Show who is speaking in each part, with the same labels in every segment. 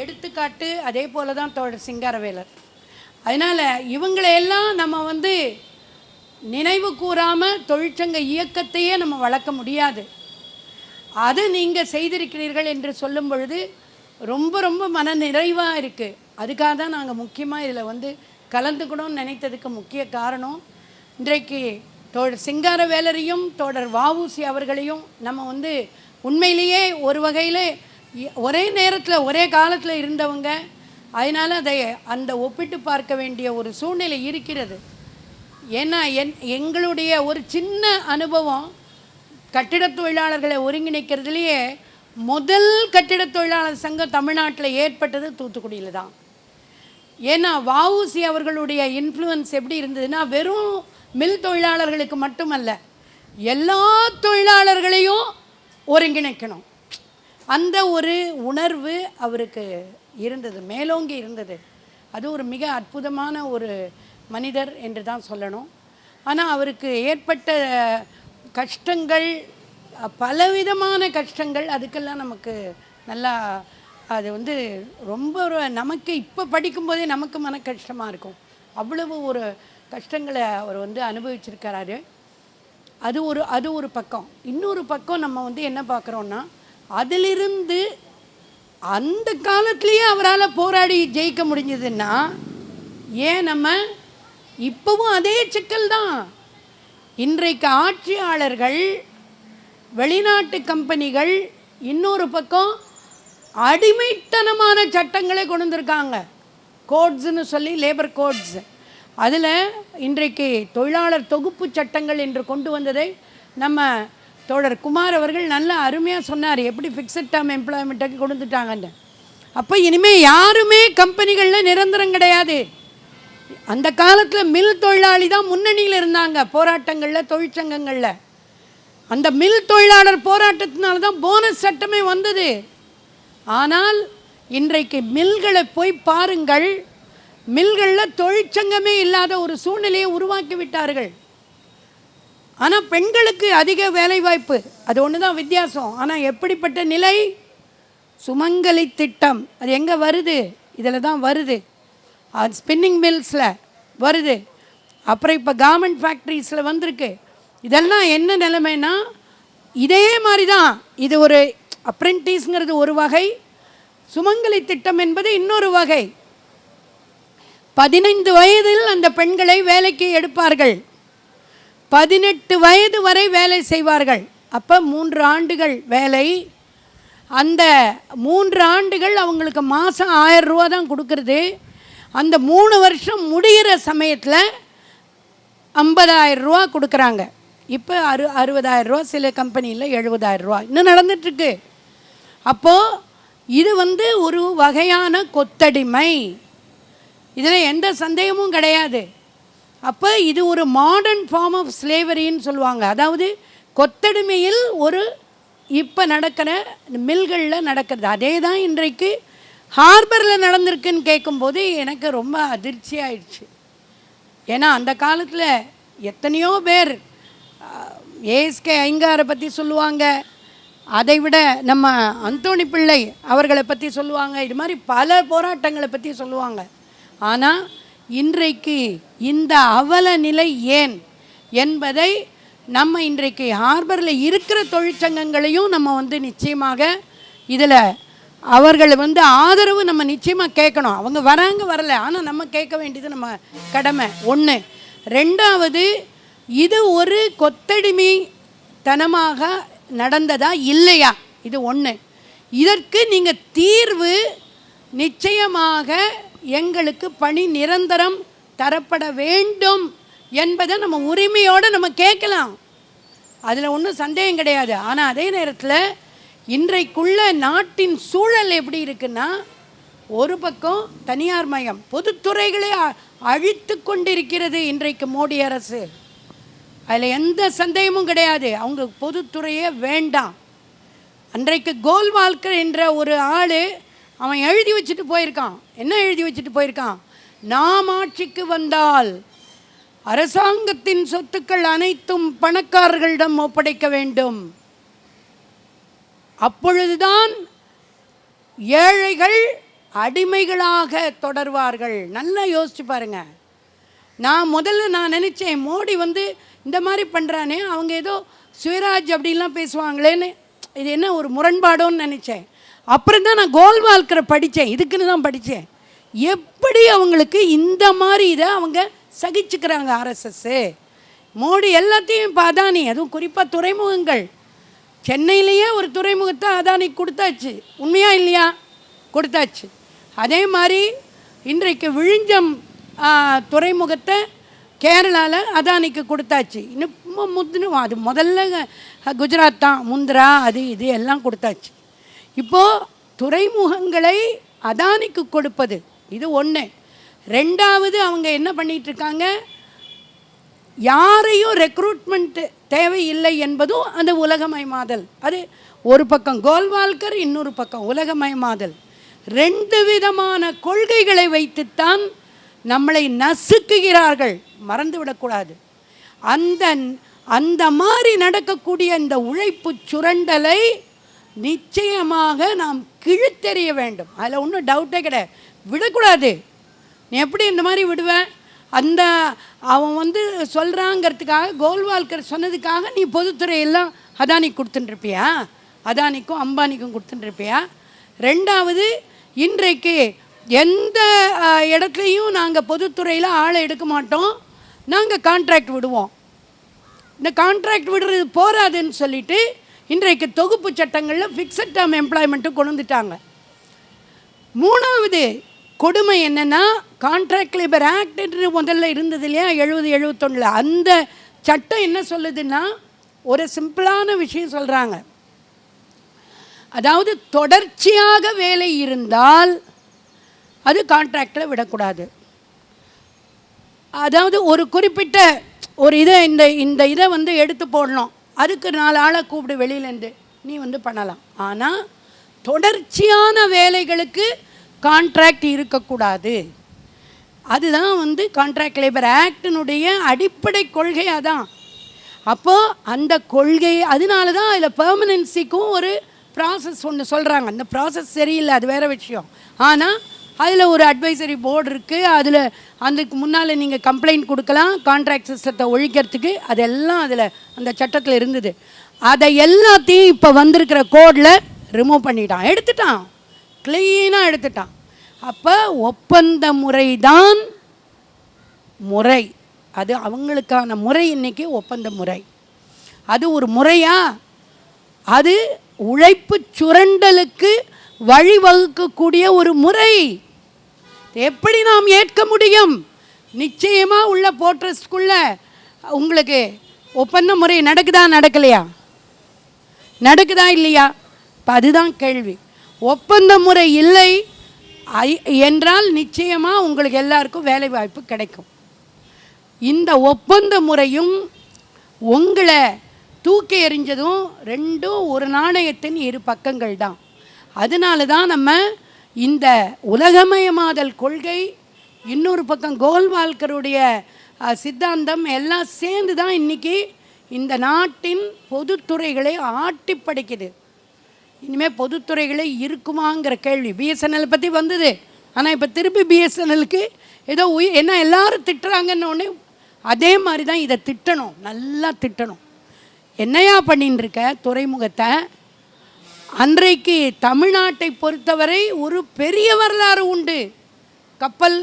Speaker 1: எடுத்துக்காட்டு அதே போல தான் தோழர் சிங்காரவேலர். அதனால் இவங்களையெல்லாம் நம்ம வந்து நினைவு கூறாமல் தொழிற்சங்க இயக்கத்தையே நம்ம வளர்க்க முடியாது. அது நீங்கள் செய்திருக்கிறீர்கள் என்று சொல்லும் பொழுது ரொம்ப ரொம்ப மன நிறைவாக இருக்குது அதுக்காக தான் நாங்கள் முக்கியமாக இதில் வந்து கலந்துக்கணும்னு நினைத்ததுக்கு முக்கிய காரணம் இன்றைக்கு தோழர் சிங்கார வேலரையும் தோழர் வஉசி அவர்களையும் நம்ம வந்து உண்மையிலேயே ஒரு வகையில் ஒரே நேரத்தில் ஒரே காலத்தில் இருந்தவங்க அதனால் அதை அந்த ஒப்பிட்டு பார்க்க வேண்டிய ஒரு சூழ்நிலை இருக்கிறது. ஏன்னா என் எங்களுடைய ஒரு சின்ன அனுபவம் கட்டிடத் தொழிலாளர்களை ஒருங்கிணைக்கிறதுலையே முதல் கட்டிடத் தொழிலாளர் சங்கம் தமிழ்நாட்டில் ஏற்பட்டது தூத்துக்குடியில் தான். ஏன்னா வஉசி அவர்களுடைய இன்ஃப்ளூயன்ஸ் எப்படி இருந்ததுன்னா வெறும் மில் தொழிலாளர்களுக்கு மட்டுமல்ல எல்லா தொழிலாளர்களையும் ஒருங்கிணைக்கணும். அந்த ஒரு உணர்வு அவருக்கு இருந்தது மேலோங்கி இருந்தது. அது ஒரு மிக அற்புதமான ஒரு மனிதர் என்று தான் சொல்லணும். ஆனால் அவருக்கு ஏற்பட்ட கஷ்டங்கள் பலவிதமான கஷ்டங்கள் அதுக்கெல்லாம் நமக்கு நல்லா அது வந்து ரொம்ப ஒரு நமக்கு இப்போ படிக்கும்போதே நமக்கு மன கஷ்டமாக இருக்கும். அவ்வளவு ஒரு கஷ்டங்களை அவர் வந்து அனுபவிச்சிருக்கிறாரு அது ஒரு அது ஒரு பக்கம். இன்னொரு பக்கம் நம்ம வந்து என்ன பார்க்குறோன்னா அதிலிருந்து அந்த காலத்துலேயே அவரால் போராடி ஜெயிக்க முடிஞ்சதுன்னா ஏன் நம்ம இப்போவும் அதே சிக்கல் தான்? இன்றைக்கு ஆட்சியாளர்கள் வெளிநாட்டு கம்பெனிகள் இன்னொரு பக்கம் அடிமைத்தனமான சட்டங்களை கொண்டு வந்திருக்காங்க. கோட்ஸ்னு சொல்லி லேபர் கோட்ஸ் அதில் இன்றைக்கு தொழிலாளர் தொகுப்பு சட்டங்கள் என்று கொண்டு வந்ததை நம்ம தோழர் குமார் அவர்கள் நல்லா அருமையாக சொன்னார். எப்படி ஃபிக்ஸட் டேர்ம் எம்ப்ளாய்மெண்ட்டுக்கு கொண்டு அப்போ இனிமேல் யாருமே கம்பெனிகளில் நிரந்தரம் கிடையாது. அந்த காலத்தில் மில் தொழிலாளி தான் முன்னணியில் இருந்தாங்க போராட்டங்களில் தொழிற்சங்கங்களில். அந்த மில் தொழிலாளர் போராட்டத்தினால தான் போனஸ் சட்டமே வந்தது. ஆனால் இன்றைக்கு மில்களை போய் பாருங்கள் மில்களில் தொழிற்சங்கமே இல்லாத ஒரு சூழ்நிலையை உருவாக்கி விட்டார்கள். ஆனால் பெண்களுக்கு அதிக வேலைவாய்ப்பு. அது ஒன்று தான் வித்தியாசம். ஆனால் எப்படிப்பட்ட நிலை? சுமங்கலி திட்டம். அது எங்கே வருது? இதில் தான் வருது. அது ஸ்பின்னிங் மில்ஸில் வருது. அப்புறம் இப்போ கார்மெண்ட் ஃபேக்ட்ரிஸில் வந்திருக்கு. இதெல்லாம் என்ன நிலைமைனா இதே மாதிரி தான் இது ஒரு அப்ரெண்டிஸ்ங்கிறது ஒரு வகை. சுமங்கலி திட்டம் என்பது இன்னொரு வகை. பதினைந்து வயதில் அந்த பெண்களை வேலைக்கு எடுப்பார்கள். பதினெட்டு வயது வரை வேலை செய்வார்கள். அப்போ மூன்று ஆண்டுகள் வேலை. அந்த மூன்று ஆண்டுகள் அவங்களுக்கு மாதம் ஆயிரம் ரூபா தான் கொடுக்கறது. அந்த மூணு வருஷம் முடிகிற சமயத்தில் ஐம்பதாயிரம் ரூபா கொடுக்குறாங்க. இப்போ அறு அறுபதாயிரம் ரூபா சில கம்பெனியில் எழுபதாயிரம் ரூபா. இன்னும் நடந்துட்டுருக்கு. அப்போது இது வந்து ஒரு வகையான கொத்தடிமை. இதில் எந்த சந்தேகமும் கிடையாது. அப்போ இது ஒரு மாடர்ன் ஃபார்ம் ஆஃப் ஸ்லேவரின்னு சொல்லுவாங்க. அதாவது கொத்தடிமையில் ஒரு இப்போ நடக்கிற மில்களில் நடக்கிறது. அதே தான் இன்றைக்கு ஹார்பரில் நடந்திருக்குன்னு கேட்கும்போது எனக்கு ரொம்ப அதிர்ச்சி ஆயிடுச்சு. ஏன்னா அந்த காலத்தில் எத்தனையோ பேர் ஏஎஸ்கே ஐங்காரை பற்றி சொல்லுவாங்க. அதை விட நம்ம அந்தோணி பிள்ளை அவர்களை பற்றி சொல்லுவாங்க. இது மாதிரி பல போராட்டங்களை பற்றி சொல்லுவாங்க. ஆனால் இன்றைக்கு இந்த அவல நிலை ஏன் என்பதை நம்ம இன்றைக்கு ஹார்பரில் இருக்கிற தொழிற்சங்கங்களையும் நம்ம வந்து நிச்சயமாக இதில் அவர்கள் வந்து ஆதரவு நம்ம நிச்சயமாக கேட்கணும். அவங்க வராங்க வரல. ஆனால் நம்ம கேட்க வேண்டியது நம்ம கடமை. ஒன்று ரெண்டாவது இது ஒரு கொத்தடிமை தனமாக நடந்ததா இல்லையா? இது ஒன்று இதற்கு நீங்கள் தீர்வு நிச்சயமாக எங்களுக்கு பணி நிரந்தரம் தரப்பட வேண்டும் என்பதை நம்ம உரிமையோடு நம்ம கேட்கலாம். அதில் ஒன்றும் சந்தேகம் கிடையாது. ஆனால் அதே நேரத்தில் இன்றைக்குள்ள நாட்டின் சூழல் எப்படி இருக்குன்னா ஒரு பக்கம் தனியார் மயம் பொதுத்துறைகளை அழித்து கொண்டிருக்கிறது இன்றைக்கு மோடி அரசு. அதில் எந்த சந்தேகமும் கிடையாது. அவங்க பொதுத்துறையே வேண்டாம். அன்றைக்கு கோல்வால்கர் என்ற ஒரு ஆள் அவன் எழுதி வச்சுட்டு போயிருக்கான். என்ன எழுதி வச்சுட்டு போயிருக்கான்? நாம் ஆட்சிக்கு வந்தால் அரசாங்கத்தின் சொத்துக்கள் அனைத்தும் பணக்காரர்களிடம் ஒப்படைக்க வேண்டும். அப்பொழுதுதான் ஏழைகள் அடிமைகளாக தொடர்வார்கள். நல்லா யோசிச்சு பாருங்க. நான் முதல்ல நான் நினச்சேன் மோடி வந்து இந்த மாதிரி பண்ணுறானே அவங்க ஏதோ சுயராஜ் அப்படின்லாம் பேசுவாங்களேன்னு. இது என்ன ஒரு முரண்பாடோன்னு நினச்சேன். அப்புறம் தான் நான் கோல்வால்கரை படித்தேன். இதுக்குன்னு தான் படித்தேன். எப்படி அவங்களுக்கு இந்த மாதிரி இதை அவங்க சகிச்சுக்கிறாங்க ஆர்எஸ்எஸ்ஸு மோடி எல்லாத்தையும் இப்போ அதானி அதுவும் குறிப்பாக துறைமுகங்கள். சென்னையிலேயே ஒரு துறைமுகத்தை அதானி கொடுத்தாச்சு. உண்மையா இல்லையா? கொடுத்தாச்சு. அதே மாதிரி இன்றைக்கு விழிஞ்சம் துறைமுகத்தை கேரளாவில் அதானிக்கு கொடுத்தாச்சு. இன்னும் முந்தினு அது முதல்ல குஜராத் தான் முந்திரா அது இது எல்லாம் கொடுத்தாச்சு. இப்போது துறைமுகங்களை அதானிக்கு கொடுப்பது இது ஒன்று ரெண்டாவது அவங்க என்ன பண்ணிகிட்ருக்காங்க யாரையும் ரெக்ரூட்மெண்ட்டு தேவையில்லை என்பதும் அந்த உலகமயமாதல். அது ஒரு பக்கம் கோல்வால்கர் இன்னொரு பக்கம் உலகமயமாதல். ரெண்டு விதமான கொள்கைகளை வைத்துத்தான் நம்மளை நசுக்குகிறார்கள். மறந்துவிடக்கூடாது. அந்த அந்த மாதிரி நடக்கக்கூடிய இந்த உழைப்பு சுரண்டலை நிச்சயமாக நாம் கிழித்தெறிய வேண்டும். அதில் ஒன்றும் டவுட்டே கிடையாது. விடக்கூடாது. நீ எப்படி இந்த மாதிரி விடுவேன் அந்த அவன் வந்து சொல்கிறாங்கிறதுக்காக கோல்வால்கர் சொன்னதுக்காக நீ பொதுத்துறையெல்லாம் அதானிக்கு கொடுத்துட்டுருப்பியா? அதானிக்கும் அம்பானிக்கும் கொடுத்துட்டுருப்பியா? ரெண்டாவது இன்றைக்கு எந்த இடத்துலையும் நாங்கள் பொதுத்துறையில் ஆளை எடுக்க மாட்டோம். நாங்கள் கான்ட்ராக்ட் விடுவோம். இந்த கான்ட்ராக்ட் விடுறது போராதுன்னு சொல்லிட்டு இன்றைக்கு தொகுப்பு சட்டங்களில் ஃபிக்ஸட் டேர்ம் எம்ப்ளாய்மெண்ட்டும் கொண்டு வந்துட்டாங்க. மூணாவது கொடுமை என்னென்னா கான்ட்ராக்ட் லேபர் ஆக்ட் முதல்ல இருந்தது இல்லையா? எழுபது எழுபத்தொன்னில். அந்த சட்டம் என்ன சொல்லுதுன்னா ஒரு சிம்பிளான விஷயம் சொல்கிறாங்க அதாவது தொடர்ச்சியாக வேலை இருந்தால் அது கான்ட்ராக்டில் விடக்கூடாது. அதாவது ஒரு குறிப்பிட்ட ஒரு இதை இந்த இந்த இதை வந்து எடுத்து போடணும். அதுக்கு நாலு ஆளை கூப்பிடு வெளியிலேருந்து நீ வந்து பண்ணலாம். ஆனால் தொடர்ச்சியான வேலைகளுக்கு கான்ட்ராக்ட் இருக்கக்கூடாது. அதுதான் வந்து கான்ட்ராக்ட் லேபர் ஆக்டினுடைய அடிப்படை கொள்கை அதான். அப்போது அந்த கொள்கை அதனால தான் அதில் பெர்மனன்சிக்கும் ஒரு ப்ராசஸ் ஒன்று சொல்கிறாங்க அந்த ப்ராசஸ் சரியில்லை அது வேறு விஷயம். ஆனால் அதில் ஒரு அட்வைசரி போர்டு இருக்குது அதில் அதுக்கு முன்னால் நீங்கள் கம்ப்ளைண்ட் கொடுக்கலாம் கான்ட்ராக்ட் சிஸ்டத்தை ஒழிக்கிறதுக்கு. அதெல்லாம் அதில் அந்த சட்டத்தில் இருந்தது. அதை எல்லாத்தையும் இப்போ வந்திருக்கிற கோடில் ரிமூவ் பண்ணிட்டான். எடுத்துட்டான். க்ளீனாக எடுத்துட்டான். அப்போ ஒப்பந்த முறை தான் முறை. அது அவங்களுக்கான முறை இன்றைக்கி ஒப்பந்த முறை. அது ஒரு முறையா? அது உழைப்பு சுரண்டலுக்கு வழிவகுக்கக்கூடிய ஒரு முறை. எப்படி நாம் ஏற்க முடியும்? நிச்சயமாக உள்ள போர்ட்ரஸ்க்குள்ள உங்களுக்கு ஒப்பந்த முறை நடக்குதா நடக்கலையா? நடக்குதா இல்லையா? இப்போ அதுதான் கேள்வி. ஒப்பந்த முறை இல்லை ஐ- என்றால் நிச்சயமாக உங்களுக்கு எல்லாருக்கும் வேலை வாய்ப்பு கிடைக்கும். இந்த ஒப்பந்த முறையும் உங்களை தூக்கி எறிஞ்சதும் ரெண்டும் ஒரு நாணயத்தின் இரு பக்கங்கள் தான். அதனால தான் நம்ம இந்த உலகமயமாதல் கொள்கை இன்னொரு பக்கம் கோல்வால்கருடைய சித்தாந்தம் எல்லாம் சேர்ந்து தான் இன்றைக்கி இந்த நாட்டின் பொதுத்துறைகளை ஆட்டி படைக்குது. இனிமேல் பொதுத்துறைகளே இருக்குமாங்கிற கேள்வி. பிஎஸ்என்எல் பற்றி வந்தது. ஆனால் இப்போ திருப்பி பிஎஸ்என்எலுக்கு ஏதோ உயிர் என்ன எல்லாரும் திட்டுறாங்கன்னு அதே மாதிரி தான் இதை திட்டணும். நல்லா திட்டணும். என்னையா பண்ணின்னு இருக்க துறைமுகத்தை அன்றைக்கு தமிழ்நாட்டை பொறுத்தவரை ஒரு பெரிய வரலாறு உண்டு. கப்பல்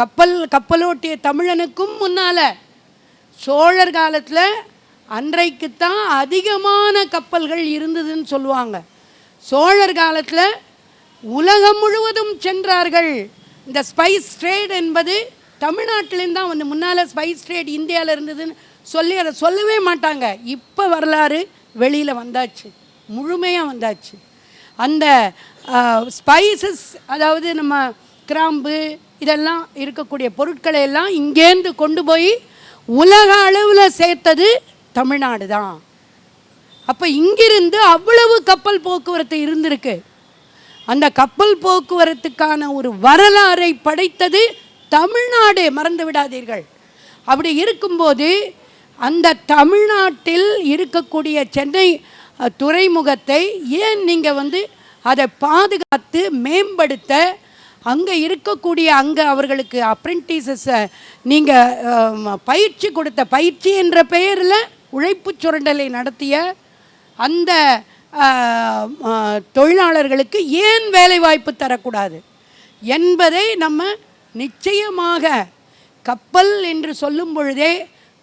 Speaker 1: கப்பல் கப்பலோட்டிய தமிழனுக்கும் முன்னால். சோழர் காலத்தில் அன்றைக்கு தான் அதிகமான கப்பல்கள் இருந்ததுன்னு சொல்லுவாங்க. சோழர் காலத்தில் உலகம் முழுவதும் சென்றார்கள். இந்த ஸ்பைஸ் ட்ரேட் என்பது தமிழ்நாட்டிலேருந்து தான் வந்து முன்னால் ஸ்பைஸ் ட்ரேட் இந்தியாவில் இருந்ததுன்னு சொல்லி அதை சொல்லவே மாட்டாங்க. இப்போ வரலாறு வெளியில் வந்தாச்சு. முழுமையாக வந்தாச்சு. அந்த ஸ்பைசஸ் அதாவது நம்ம கிராம்பு இதெல்லாம் இருக்கக்கூடிய பொருட்களை எல்லாம் இங்கேருந்து கொண்டு போய் உலக அளவில் சேர்த்தது தமிழ்நாடு தான். அப்போ இங்கிருந்து அவ்வளவு கப்பல் போக்குவரத்து இருந்திருக்கு. அந்த கப்பல் போக்குவரத்துக்கான ஒரு வரலாறை படைத்தது தமிழ்நாடு மறந்து விடாதீர்கள். அப்படி இருக்கும்போது அந்த தமிழ்நாட்டில் இருக்கக்கூடிய சென்னை துறைமுகத்தை ஏன் நீங்கள் வந்து அதை பாதுகாத்து மேம்படுத்த அங்கே இருக்கக்கூடிய அங்கே அவர்களுக்கு அப்ரெண்டிசஸை நீங்கள் பயிற்சி கொடுத்த பயிற்சி என்ற பெயரில் உழைப்புச் சுரண்டலை நடத்திய அந்த தொழிலாளர்களுக்கு ஏன் வேலைவாய்ப்பு தரக்கூடாது? என்பதை நம்ம நிச்சயமாக கப்பல் என்று சொல்லும் பொழுதே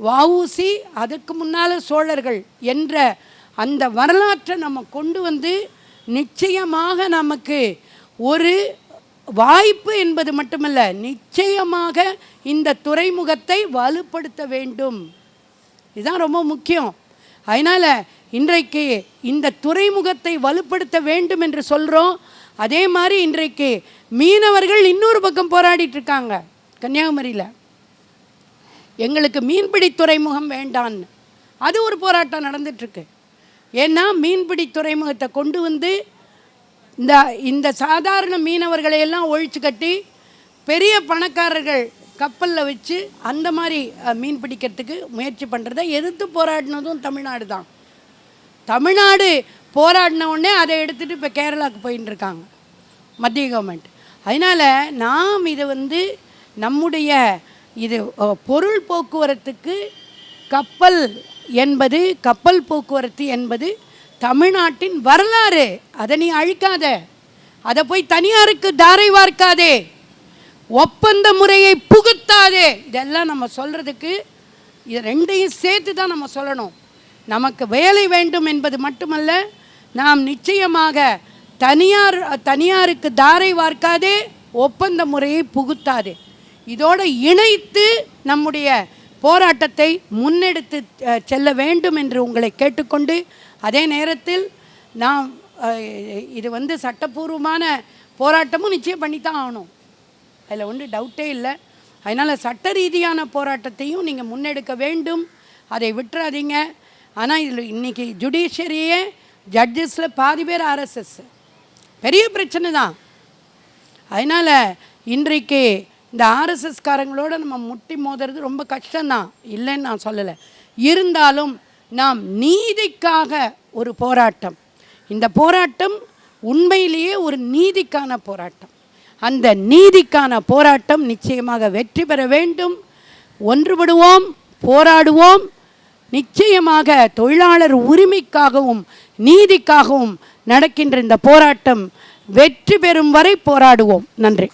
Speaker 1: வஉசி அதுக்கு முன்னால் சோழர்கள் என்ற அந்த வரலாற்றை நம்ம கொண்டு வந்து நிச்சயமாக நமக்கு ஒரு வாய்ப்பு என்பது மட்டுமல்ல நிச்சயமாக இந்த துறைமுகத்தை வலுப்படுத்த வேண்டும். இதுதான் ரொம்ப முக்கியம். அதனால் இன்றைக்கு இந்த துறைமுகத்தை வலுப்படுத்த வேண்டும் என்று சொல்கிறோம் அதே மாதிரி இன்றைக்கு மீனவர்கள் இன்னொரு பக்கம் போராடிட்டு இருக்காங்க கன்னியாகுமரியில். எங்களுக்கு மீன்பிடி துறைமுகம் வேண்டான்னு. அது ஒரு போராட்டம் நடந்துட்டுருக்கு ஏன்னா மீன்பிடி துறைமுகத்தை கொண்டு வந்து இந்த இந்த சாதாரண மீனவர்களை எல்லாம் ஒழிச்சு கட்டி பெரிய பணக்காரர்கள் கப்பலில் வச்சு அந்த மாதிரி மீன் பிடிக்கிறதுக்கு முயற்சி பண்ணுறதை எதிர்த்து போராடினதும் தமிழ்நாடு தான். தமிழ்நாடு போராடின உடனே அதை எடுத்துகிட்டு இப்போ கேரளாவுக்கு போயின்னு இருக்காங்க மத்திய கவர்மெண்ட் அதனால் நாம் இதை வந்து நம்முடைய இது பொருள் போக்குவரத்துக்கு கப்பல் என்பது கப்பல் போக்குவரத்து என்பது தமிழ்நாட்டின் வரலாறு. அதை நீ அழிக்காத. அதை போய் தனியாருக்கு தாரை வார்க்காதே. ஒப்பந்த முறையை புகுத்தாதே. இதெல்லாம் நம்ம சொல்கிறதுக்கு இது ரெண்டையும் சேர்த்து தான் நம்ம சொல்லணும். நமக்கு வேலை வேண்டும் என்பது மட்டுமல்ல நாம் நிச்சயமாக தனியார் தனியாருக்கு தாரை வார்க்காதே ஒப்பந்த முறையை புகுத்தாதே. இதோடு இணைத்து நம்முடைய போராட்டத்தை முன்னெடுத்து செல்ல வேண்டும் என்று உங்களை கேட்டுக்கொண்டு அதே நேரத்தில் நாம் இது வந்து சட்டப்பூர்வமான போராட்டமும் நிச்சயம் பண்ணித்தான் ஆகணும். அதில் ஒன்றும் டவுட்டே இல்லை. அதனால் சட்ட ரீதியான போராட்டத்தையும் நீங்கள் முன்னெடுக்க வேண்டும். அதை விட்டுறாதீங்க. ஆனால் இதில் இன்றைக்கி ஜுடிஷியரியே ஜட்ஜஸில் பாதி பேர் ஆர்எஸ்எஸ் பெரிய பிரச்சனை தான். அதனால் இன்றைக்கு இந்த ஆர்எஸ்எஸ்காரங்களோட நம்ம முட்டி மோதுறது ரொம்ப கஷ்டம்தான். இல்லைன்னு நான் சொல்லலை. இருந்தாலும் நாம் நீதிக்காக ஒரு போராட்டம். இந்த போராட்டம் உண்மையிலேயே ஒரு நீதிக்கான போராட்டம். அந்த நீதிக்கான போராட்டம் நிச்சயமாக வெற்றி பெற வேண்டும். ஒன்றுபடுவோம் போராடுவோம். நிச்சயமாக தொழிலாளர் உரிமைக்காகவும் நீதிக்காகவும் நடக்கின்ற இந்த போராட்டம் வெற்றி பெறும் வரை போராடுவோம். நன்றி.